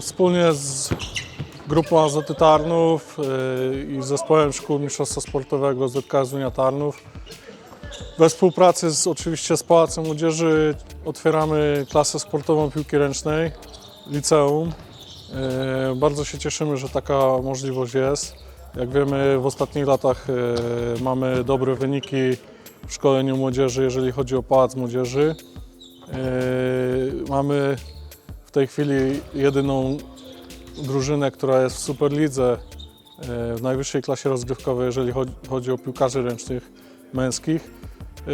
Wspólnie z grupą Azoty Tarnów e, i zespołem Szkół Mistrzostwa Sportowego ZKS Unia Tarnów we współpracy z, oczywiście z Pałacem Młodzieży otwieramy klasę sportową piłki ręcznej, liceum. E, Bardzo się cieszymy, że taka możliwość jest. Jak wiemy, w ostatnich latach e, mamy dobre wyniki w szkoleniu młodzieży, jeżeli chodzi o Pałac Młodzieży. E, Mamy w tej chwili jedyną drużynę, która jest w Superlidze, e, w najwyższej klasie rozgrywkowej, jeżeli chodzi- o piłkarzy ręcznych męskich. E,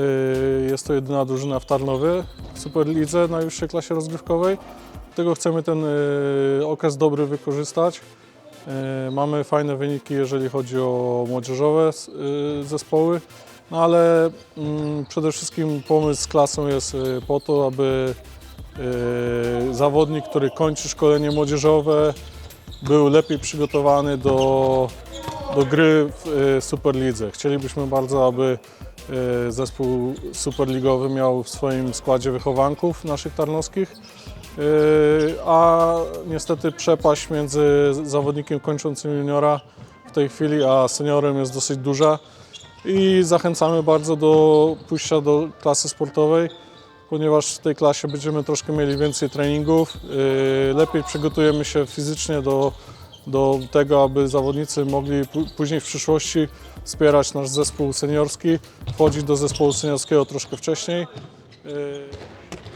Jest to jedyna drużyna w Tarnowie w Superlidze, najwyższej klasie rozgrywkowej. Dlatego chcemy ten e, okres dobry wykorzystać. Mamy fajne wyniki, jeżeli chodzi o młodzieżowe zespoły, no ale mm, przede wszystkim pomysł z klasą jest po to, aby zawodnik, który kończy szkolenie młodzieżowe, był lepiej przygotowany do, do gry w e, Superlidze. Chcielibyśmy bardzo, aby e, zespół superligowy miał w swoim składzie wychowanków naszych tarnowskich, a niestety przepaść między zawodnikiem kończącym juniora w tej chwili, a seniorem jest dosyć duża. I zachęcamy bardzo do pójścia do klasy sportowej, ponieważ w tej klasie będziemy troszkę mieli więcej treningów, yy, lepiej przygotujemy się fizycznie do, do tego, aby zawodnicy mogli pó- później w przyszłości wspierać nasz zespół seniorski, wchodzić do zespołu seniorskiego troszkę wcześniej. Yy,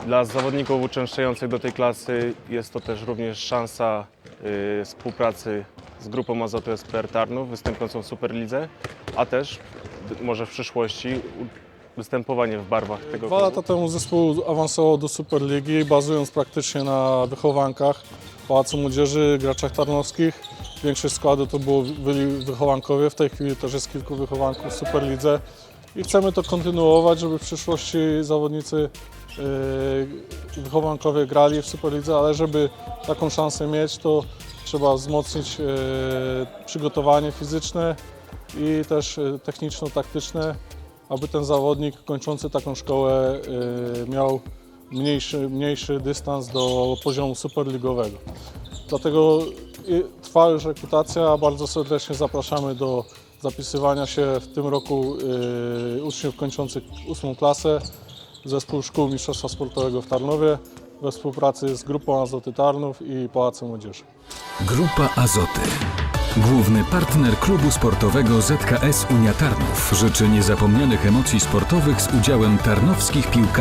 Dla zawodników uczęszczających do tej klasy jest to też również szansa y, współpracy z grupą Azoty SPR Tarnów występującą w Superlidze, a też może w przyszłości występowanie w barwach tego Dwa klubu. lata temu zespół awansował do Superligi, bazując praktycznie na wychowankach Pałacu Młodzieży, graczach tarnowskich. Większość składu to było, byli wychowankowie, w tej chwili też jest kilku wychowanków w Superlidze i chcemy to kontynuować, żeby w przyszłości zawodnicy yy, wychowankowie grali w Superlidze, ale żeby taką szansę mieć, to trzeba wzmocnić yy, przygotowanie fizyczne i też yy, techniczno-taktyczne aby ten zawodnik kończący taką szkołę y, miał mniejszy, mniejszy dystans do poziomu superligowego. Dlatego y, trwa już rekrutacja, bardzo serdecznie zapraszamy do zapisywania się w tym roku y, uczniów kończących ósmą klasę Zespół Szkół Mistrzostwa Sportowego w Tarnowie we współpracy z Grupą Azoty Tarnów i Pałacem Młodzieży. Grupa Azoty. Główny partner klubu sportowego ZKS Unia Tarnów życzy niezapomnianych emocji sportowych z udziałem tarnowskich piłkarzy.